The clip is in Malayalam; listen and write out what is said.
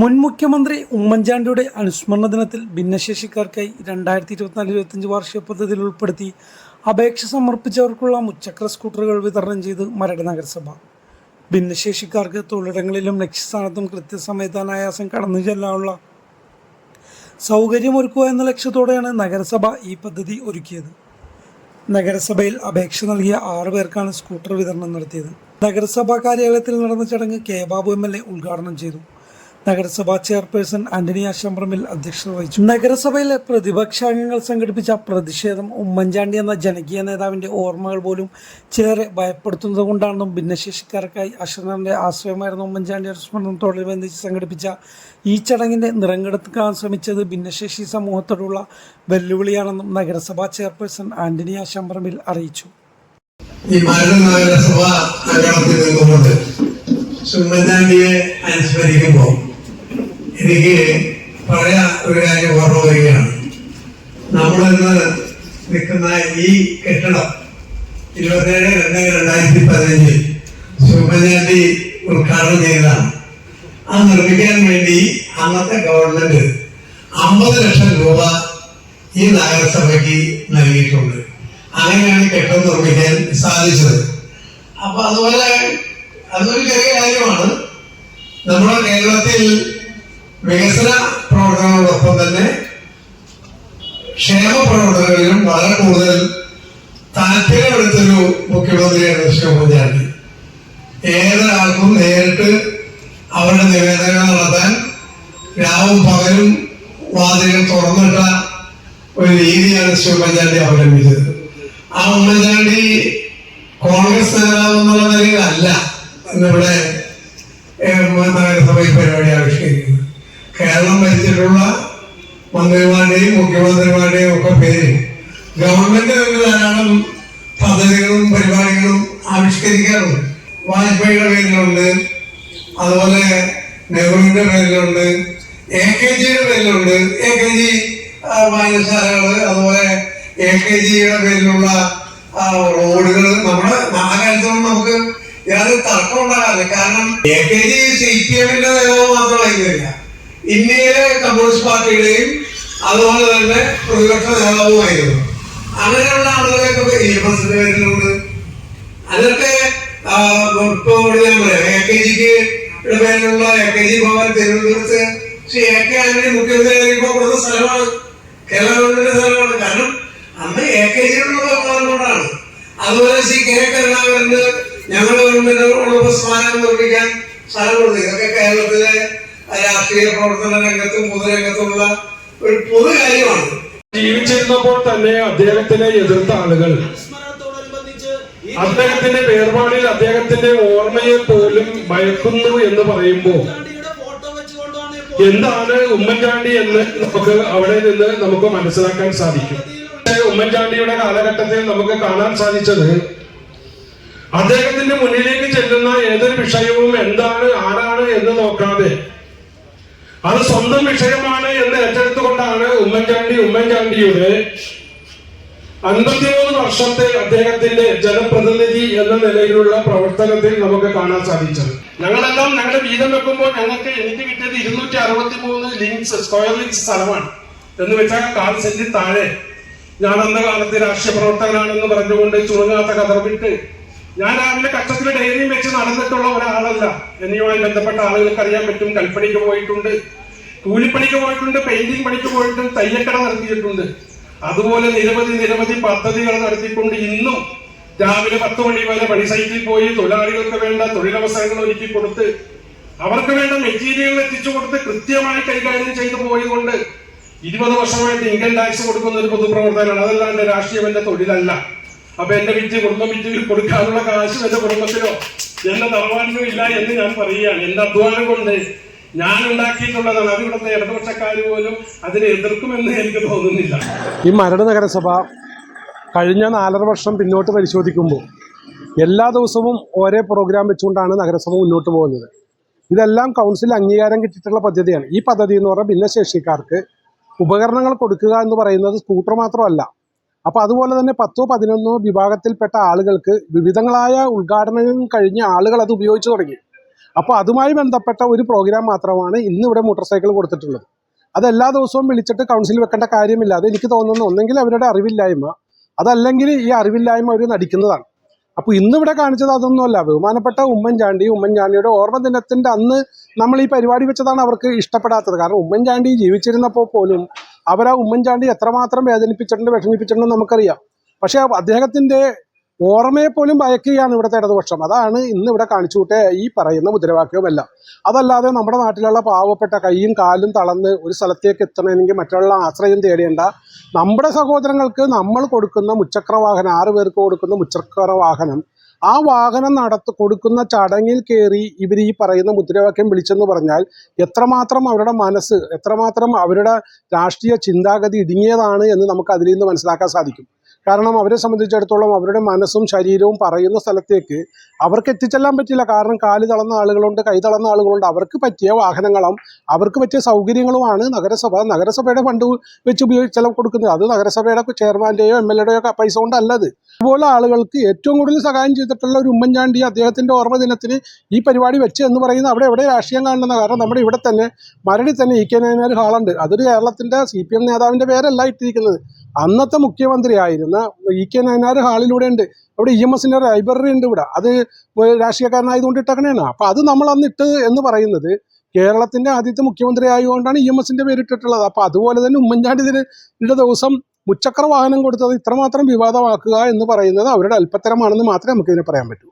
മുൻ മുഖ്യമന്ത്രി ഉമ്മൻചാണ്ടിയുടെ അനുസ്മരണ ദിനത്തിൽ ഭിന്നശേഷിക്കാർക്കായി രണ്ടായിരത്തി ഇരുപത്തിനാല് ഇരുപത്തഞ്ച് വാർഷിക പദ്ധതിയിൽ ഉൾപ്പെടുത്തി അപേക്ഷ സമർപ്പിച്ചവർക്കുള്ള മുച്ചക്ര സ്കൂട്ടറുകൾ വിതരണം ചെയ്ത് മരട് നഗരസഭ. ഭിന്നശേഷിക്കാർക്ക് തൊഴിലിടങ്ങളിലും ലക്ഷ്യസ്ഥാനത്തും കൃത്യസമയത്ത് അനായാസം കടന്നു ചെല്ലാനുള്ള സൗകര്യമൊരുക്കുക എന്ന ലക്ഷ്യത്തോടെയാണ് നഗരസഭ ഈ പദ്ധതി ഒരുക്കിയത്. നഗരസഭയിൽ അപേക്ഷ നൽകിയ ആറു പേർക്കാണ് സ്കൂട്ടർ വിതരണം നടത്തിയത്. നഗരസഭാ കാര്യാലയത്തിൽ നടന്ന ചടങ്ങ് K Babu M L A ഉദ്ഘാടനം ചെയ്തു. നഗരസഭാ ചെയർപേഴ്സൺ ആന്റണി ആശംബ്രമിൽ അധ്യക്ഷത വഹിച്ചു. നഗരസഭയിലെ പ്രതിപക്ഷാംഗങ്ങൾ സംഘടിപ്പിച്ച പ്രതിഷേധം ഉമ്മൻചാണ്ടി എന്ന ജനകീയ നേതാവിന്റെ ഓർമ്മകൾ പോലും ചിലരെ ഭയപ്പെടുത്തുന്നത് കൊണ്ടാണെന്നും ഭിന്നശേഷിക്കാർക്കായി അശ്വനന്റെ ആശ്രയമായിരുന്ന ഉമ്മൻചാണ്ടിയുടെ സ്മരണം തൊഴിലുബന്ധിച്ച് സംഘടിപ്പിച്ച ഈ ചടങ്ങിന്റെ നിറങ്കെടുക്കാൻ ശ്രമിച്ചത് ഭിന്നശേഷി സമൂഹത്തോടുള്ള വെല്ലുവിളിയാണെന്നും നഗരസഭാ ചെയർപേഴ്സൺ ആന്റണി ആശംബ്രമിൽ അറിയിച്ചു. ഈ നഗരസഭ ഉമ്മൻചാണ്ടിയെ അനുസ്മരിക്കുമ്പോൾ എനിക്ക് പഴയ ഒരു കാര്യം ഓർമ്മ വരികയാണ്. നമ്മളിന്ന് നിൽക്കുന്ന ഈ കെട്ടിടം ഇരുപത്തേഴ് രണ്ട് രണ്ടായിരത്തി പതിനഞ്ചിൽ ഉമ്മൻചാണ്ടി ഉദ്ഘാടനം ചെയ്തതാണ്. അത് നിർമ്മിക്കാൻ വേണ്ടി അന്നത്തെ ഗവൺമെന്റ് അമ്പത് ലക്ഷം രൂപ ഈ നഗരസഭയ്ക്ക് നൽകിയിട്ടുണ്ട്. അങ്ങനെയാണ് കെട്ടിടം നിർമ്മിക്കാൻ സാധിച്ചത്. അപ്പൊ അതുപോലെ അതൊരു ചെറിയ കാര്യമാണ്. നമ്മുടെ കേരളത്തിൽ വികസന പ്രവർത്തനങ്ങളോടൊപ്പം തന്നെ ക്ഷേമ പ്രവർത്തനങ്ങളിലും വളരെ കൂടുതൽ താല്പര്യമെടുത്തൊരു മുഖ്യമന്ത്രിയാണ് ഉമ്മൻചാണ്ടി ഏതൊരാൾക്കും നേരിട്ട് അവരുടെ നിവേദനങ്ങൾ നടത്താൻ രാവും പകലും വാതിലുകൾ തുറന്നിട്ട ഒരു രീതിയാണ് ഉമ്മൻചാണ്ടി അവലംബിച്ചത്. ആ ഉമ്മൻചാണ്ടി കോൺഗ്രസ് നേതാവ് എന്നുള്ള നിലയിലല്ല ഇന്നിവിടെ ഏഹ്, നഗരസഭയിൽ പരിപാടി ആവിഷ്കരിക്കുന്നത് കേരളം ഭരിച്ചിട്ടുള്ള മന്ത്രിമാരുടെയും മുഖ്യമന്ത്രിമാരുടെയും ഒക്കെ പേരിൽ ഗവൺമെന്റ് തന്നെ ധാരാളം പദ്ധതികളും പരിപാടികളും ആവിഷ്കരിക്കാറുണ്ട്. വാജ്പേയിയുടെ പേരിലുണ്ട് അതുപോലെ നെഹ്റുവിന്റെ പേരിലുണ്ട് എ കെ ജിയുടെ പേരിലുണ്ട് എ കെ ജി വായനശാലകൾ അതുപോലെ എ കെ ജിയുടെ പേരിലുള്ള റോഡുകൾ നമ്മുടെ നാലാഴ്ചയൊന്നും നമുക്ക് യാതൊരു തർക്കം ഉണ്ടാകാറില്ല. കാരണം A K G C P എമ്മിന്റെ നേതാവ് മാത്രമായിരുന്നില്ല ഇന്ത്യയിലെ കമ്മ്യൂണിസ്റ്റ് പാർട്ടിയുടെയും അതുപോലെ തന്നെ പ്രതിപക്ഷ നേതാവുമായിരുന്നു. അങ്ങനെയുള്ള ആളുകളെയൊക്കെ ഈ പേരിലുണ്ട് അതൊക്കെ ഇപ്പൊ ഞാൻ പറയാം. എ കെ ജിക്ക് പേരിലുള്ള എ കെ ജി ഭവൻ തിരുവനന്തപുരത്ത് പക്ഷെ എ കെ ആന്റണി കൊടുത്ത സ്ഥലമാണ്. കേരള ഗവൺമെന്റിന്റെ സ്ഥലമാണ്. കാരണം അന്ന് എ കെ അതുപോലെ ശ്രീ കെ കരുണാകരന് ഞങ്ങളുടെ ഗവൺമെന്റിനോട് സ്മാരകം നിർമ്മിക്കാൻ സ്ഥലം കൊടുത്തു. ഇതൊക്കെ കേരളത്തിലെ രാഷ്ട്രീയ പ്രവർത്തന രംഗത്തും പൊതുരംഗത്തുമുള്ള ഒരു പൊതു കാര്യമാണ്. ജീവിച്ചിരുന്നപ്പോൾ തന്നെ അദ്ദേഹത്തിനെ എതിർത്ത ആളുകൾ. അദ്ദേഹത്തിന്റെ വേർപാടിൽ അദ്ദേഹത്തിന്റെ ഓർമ്മയെ പോലും ഭയക്കുന്നു എന്ന് പറയുമ്പോൾ എന്താണ് ഉമ്മൻചാണ്ടി എന്ന് നമുക്ക് അവിടെ നിന്ന് നമുക്ക് മനസ്സിലാക്കാൻ സാധിക്കും. ഉമ്മൻചാണ്ടിയുടെ കാലഘട്ടത്തിൽ നമുക്ക് കാണാൻ സാധിച്ചത് അദ്ദേഹത്തിന്റെ മുന്നിലേക്ക് ചെല്ലുന്ന ഏതൊരു വിഷയവും എന്താണ് ആരാണ് എന്ന് നോക്കാതെ. അത് സ്വന്തം വിഷയമാണ് എന്ന് ഉമ്മൻചാണ്ടി ഉമ്മൻചാണ്ടിയുടെ അൻപത്തിമൂന്ന് വർഷത്തെ അദ്ദേഹത്തിന്റെ ജനപ്രതിനിധി എന്ന നിലയിലുള്ള പ്രവർത്തനത്തിൽ നമുക്ക് കാണാൻ സാധിച്ചത്. ഞങ്ങളെല്ലാം ഞങ്ങളുടെ വീതം വെക്കുമ്പോൾ ഞങ്ങൾക്ക് എനിക്ക് കിട്ടിയത് ഇരുന്നൂറ്റി അറുപത്തി മൂന്ന് ലിങ്ക്സ് സ്ക്വയർ ലിങ്ക്സ് സ്ഥലമാണ്. എന്ന് വെച്ചാൽ കാൽ സെന്റിൽ താഴെ. ഞാൻ അന്ന കാലത്ത് രാഷ്ട്രീയ പ്രവർത്തകനാണെന്ന് പറഞ്ഞുകൊണ്ട് ചുരുങ്ങാത്ത കതർവിട്ട് ഞാൻ രാവിലെ കഷ്ടത്തിൽ ഡയറിയും വെച്ച് നടന്നിട്ടുള്ള ഒരാളല്ല. എന്നിയുമായി ബന്ധപ്പെട്ട ആളുകൾക്ക് അറിയാൻ പറ്റും. കൽപ്പണിക്ക് പോയിട്ടുണ്ട്. കൂലിപ്പണിക്ക് പോയിട്ടുണ്ട് പെയിന്റിംഗ് പണിക്ക് പോയിട്ടുണ്ട് തയ്യക്കട നടത്തിയിട്ടുണ്ട്. അതുപോലെ നിരവധി നിരവധി പദ്ധതികൾ നടത്തിക്കൊണ്ട് ഇന്നും രാവിലെ പത്ത് മണി വരെ പണി സൈറ്റിൽ പോയി തൊഴിലാളികൾക്ക് വേണ്ട തൊഴിലവസരങ്ങൾ ഒരുക്കി കൊടുത്ത് അവർക്ക് വേണ്ട മെറ്റീരിയൽ എത്തിച്ചു കൊടുത്ത് കൃത്യമായി കൈകാര്യം ചെയ്തു പോയതുകൊണ്ട് ഇരുപത് വർഷമായിട്ട് ഇൻകം ടാക്സ് കൊടുക്കുന്ന ഒരു പൊതുപ്രവർത്തകനാണ്. എന്റെ രാഷ്ട്രീയം എന്റെ തൊഴിലല്ല. അപ്പൊ എന്റെ വിറ്റ് കുടുംബം വിറ്റ് കൊടുക്കാനുള്ള കാശും എന്റെ കുടുംബത്തിലോ എന്റെ തറവാടിനോ ഇല്ല എന്ന് ഞാൻ പറയുകയാണ്. എന്റെ അധ്വാനം കൊണ്ട് ഞാൻ ഉണ്ടാക്കിയിട്ടുള്ളതാണ് അത് ഇവിടുത്തെ ഇടതുപക്ഷക്കാർ പോലും അതിനെ എതിർക്കുമെന്ന് എനിക്ക് തോന്നുന്നില്ല. ഈ മരട് നഗരസഭ കഴിഞ്ഞ നാലര വർഷം പിന്നോട്ട് പരിശോധിക്കുമ്പോൾ എല്ലാ ദിവസവും ഒരേ പ്രോഗ്രാം വെച്ചുകൊണ്ടാണ് നഗരസഭ മുന്നോട്ട് പോകുന്നത്. ഇതെല്ലാം കൗൺസിൽ അംഗീകാരം കിട്ടിയിട്ടുള്ള പദ്ധതിയാണ്. ഈ പദ്ധതി എന്ന് പറഞ്ഞാൽ ഭിന്നശേഷിക്കാർക്ക് ഉപകരണങ്ങൾ കൊടുക്കുക എന്ന് പറയുന്നത് സ്കൂട്ടർ മാത്രമല്ല. അപ്പോൾ അതുപോലെ തന്നെ പത്തോ പതിനൊന്നോ വിഭാഗത്തിൽപ്പെട്ട ആളുകൾക്ക് വിവിധങ്ങളായ ഉദ്ഘാടനങ്ങൾ കഴിഞ്ഞ ആളുകൾ അത് ഉപയോഗിച്ചു തുടങ്ങി. അപ്പോൾ അതുമായി ബന്ധപ്പെട്ട ഒരു പ്രോഗ്രാം മാത്രമാണ് ഇന്ന് ഇവിടെ മോട്ടോർ സൈക്കിൾ കൊടുത്തിട്ടുള്ളത്. അത് എല്ലാ ദിവസവും വിളിച്ചിട്ട് കൗൺസിൽ വെക്കേണ്ട കാര്യമില്ല. അത് എനിക്ക് തോന്നുന്നു ഒന്നെങ്കിൽ അവരുടെ അറിവില്ലായ്മ അതല്ലെങ്കിൽ ഈ അറിവില്ലായ്മ അവർ നടിക്കുന്നതാണ്. അപ്പോൾ ഇന്നിവിടെ കാണിച്ചത് അതൊന്നുമല്ല. ബഹുമാനപ്പെട്ട ഉമ്മൻചാണ്ടി ഉമ്മൻചാണ്ടിയുടെ ഓർമ്മ ദിനത്തിന്റെ അന്ന് നമ്മൾ ഈ പരിപാടി വെച്ചതാണ് അവർക്ക് ഇഷ്ടപ്പെടാത്തത്. കാരണം ഉമ്മൻചാണ്ടി ജീവിച്ചിരുന്നപ്പോൾ പോലും അവരാ ഉമ്മൻചാണ്ടി എത്രമാത്രം വേദനിപ്പിച്ചിട്ടുണ്ട് വിഷമിപ്പിച്ചിട്ടുണ്ടെന്ന് നമുക്കറിയാം. പക്ഷേ അദ്ദേഹത്തിന്റെ ഓർമ്മയെ പോലും ഭയക്കുകയാണ് ഇവിടുത്തെ ഇടതുപക്ഷം. അതാണ് ഇന്ന് ഇവിടെ കാണിച്ചു ഈ പറയുന്ന മുദ്രാവാക്യവുമെല്ലാം. അതല്ലാതെ നമ്മുടെ നാട്ടിലുള്ള പാവപ്പെട്ട കൈയും കാലും തളർന്ന് ഒരു സ്ഥലത്തേക്ക് എത്തണമെങ്കിൽ മറ്റുള്ള ആശ്രയം തേടേണ്ട നമ്മുടെ സഹോദരങ്ങൾക്ക് നമ്മൾ കൊടുക്കുന്ന മുച്ചക്ര വാഹനം ആറ് പേർക്ക് കൊടുക്കുന്ന മുച്ചക്ര വാഹനം ആ വാഹനം നടത്ത് കൊടുക്കുന്ന ചടങ്ങിൽ കയറി ഇവർ ഈ പറയുന്ന മുദ്രാവാക്യം വിളിച്ചെന്ന് പറഞ്ഞാൽ എത്രമാത്രം അവരുടെ മനസ്സ് എത്രമാത്രം അവരുടെ രാഷ്ട്രീയ ചിന്താഗതി ഇടുങ്ങിയതാണ് എന്ന് നമുക്ക് അതിൽ നിന്ന് മനസ്സിലാക്കാൻ സാധിക്കും. കാരണം അവരെ സംബന്ധിച്ചിടത്തോളം അവരുടെ മനസ്സും ശരീരവും പറയുന്ന സ്ഥലത്തേക്ക് അവർക്ക് എത്തിച്ചെല്ലാൻ പറ്റില്ല. കാരണം കാൽ തളർന്ന ആളുകളുണ്ട് കൈ തളർന്ന ആളുകളുണ്ട്. അവർക്ക് പറ്റിയ വാഹനങ്ങളും അവർക്ക് പറ്റിയ സൗകര്യങ്ങളുമാണ് നഗരസഭ. നഗരസഭയുടെ ഫണ്ട് വെച്ച് ഉപയോഗിച്ച് ചെലവ് കൊടുക്കുന്നത്. അത് നഗരസഭയുടെ ചെയർമാന്റെയോ എം എൽ എയുടെയോ പൈസ കൊണ്ടല്ലത് അതുപോലെ ആളുകൾക്ക് ഏറ്റവും കൂടുതൽ സഹായം ചെയ്തിട്ടുള്ള ഒരു ഉമ്മൻചാണ്ടി അദ്ദേഹത്തിന്റെ ഓർമ്മ ദിനത്തിന് ഈ പരിപാടി വെച്ച് എന്ന് പറയുന്നത് അവിടെ എവിടെ രാഷ്ട്രീയം കാണുന്ന കാരണം നമ്മുടെ ഇവിടെ തന്നെ മരടി തന്നെ ഇ കെ നായനാർ ഹാളുണ്ട്. അതൊരു കേരളത്തിന്റെ സി പി എം നേതാവിന്റെ പേരല്ല ഇട്ടിരിക്കുന്നത്. അന്നത്തെ മുഖ്യമന്ത്രിയായിരുന്ന ഇ കെ നയനാർ ഹാളിലൂടെ ഉണ്ട്. അവിടെ ഇ എം എസിന്റെ ലൈബ്രറി ഉണ്ട് ഇവിടെ. അത് രാഷ്ട്രീയക്കാരനായതുകൊണ്ട് ഇട്ടക്കണേണ്. അപ്പോൾ അത് നമ്മൾ അന്ന് ഇട്ട് എന്ന് പറയുന്നത് കേരളത്തിന്റെ ആദ്യത്തെ മുഖ്യമന്ത്രി ആയതുകൊണ്ടാണ് ഇ എം എസിന്റെ പേരിട്ടിട്ടുള്ളത്. അപ്പോൾ അതുപോലെ തന്നെ ഉമ്മൻചാണ്ടി ഇതിന്റെ ദിവസം മുച്ചക്ര വാഹനം കൊടുത്തത് ഇത്രമാത്രം വിവാദമാക്കുക എന്ന് പറയുന്നത് അവരുടെ അല്പത്തരമാണെന്ന് മാത്രമേ നമുക്കിതിനെ പറയാൻ പറ്റൂ.